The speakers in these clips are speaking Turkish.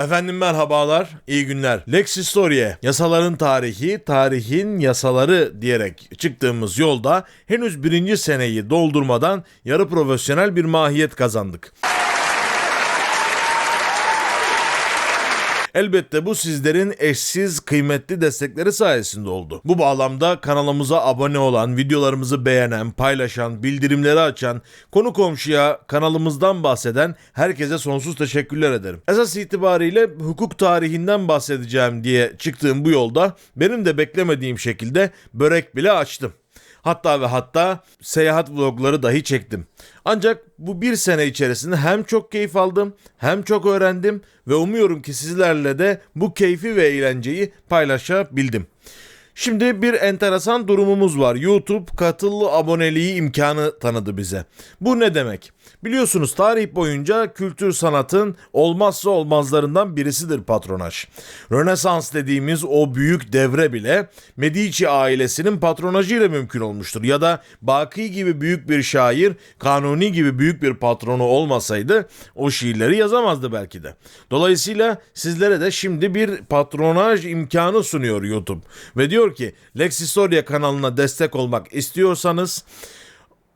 Efendim merhabalar, iyi günler. Lex Historia, yasaların tarihi, tarihin yasaları diyerek çıktığımız yolda henüz birinci seneyi doldurmadan yarı profesyonel bir mahiyet kazandık. Elbette bu sizlerin eşsiz kıymetli destekleri sayesinde oldu. Bu bağlamda kanalımıza abone olan, videolarımızı beğenen, paylaşan, bildirimleri açan, konu komşuya kanalımızdan bahseden herkese sonsuz teşekkürler ederim. Esas itibariyle hukuk tarihinden bahsedeceğim diye çıktığım bu yolda benim de beklemediğim şekilde börek bile açtım. Hatta ve hatta seyahat vlogları dahi çektim. Ancak bu bir sene içerisinde hem çok keyif aldım hem çok öğrendim ve umuyorum ki sizlerle de bu keyfi ve eğlenceyi paylaşabildim. Şimdi bir enteresan durumumuz var. YouTube katıllı aboneliği imkanı tanıdı bize. Bu ne demek? Biliyorsunuz tarih boyunca kültür sanatın olmazsa olmazlarından birisidir patronaj. Rönesans dediğimiz o büyük devre bile Medici ailesinin patronajıyla mümkün olmuştur. Ya da Baki gibi büyük bir şair, Kanuni gibi büyük bir patronu olmasaydı o şiirleri yazamazdı belki de. Dolayısıyla sizlere de şimdi bir patronaj imkanı sunuyor YouTube. Ve diyor ki Lex Historia kanalına destek olmak istiyorsanız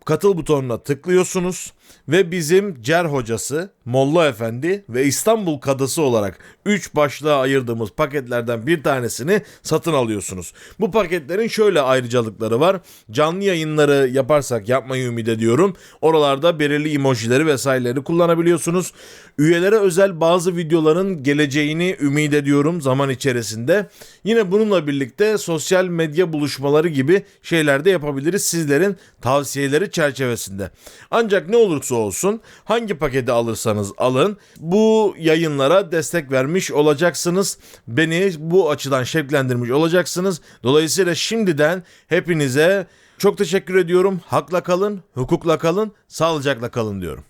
katıl butonuna tıklıyorsunuz ve bizim Cer hocası, Molla Efendi ve İstanbul Kadısı olarak 3 başlığa ayırdığımız paketlerden bir tanesini satın alıyorsunuz. Bu paketlerin şöyle ayrıcalıkları var. Canlı yayınları yaparsak yapmayı ümit ediyorum. Oralarda belirli emojileri vesaireleri kullanabiliyorsunuz. Üyelere özel bazı videoların geleceğini ümit ediyorum zaman içerisinde. Yine bununla birlikte sosyal medya buluşmaları gibi şeyler de yapabiliriz sizlerin tavsiyeleri çerçevesinde. Ancak ne olursa olsun hangi paketi alırsanız alın bu yayınlara destek vermiş olacaksınız. Beni bu açıdan şevklendirmiş olacaksınız. Dolayısıyla şimdiden hepinize çok teşekkür ediyorum. Hakla kalın, hukukla kalın, sağlıcakla kalın diyorum.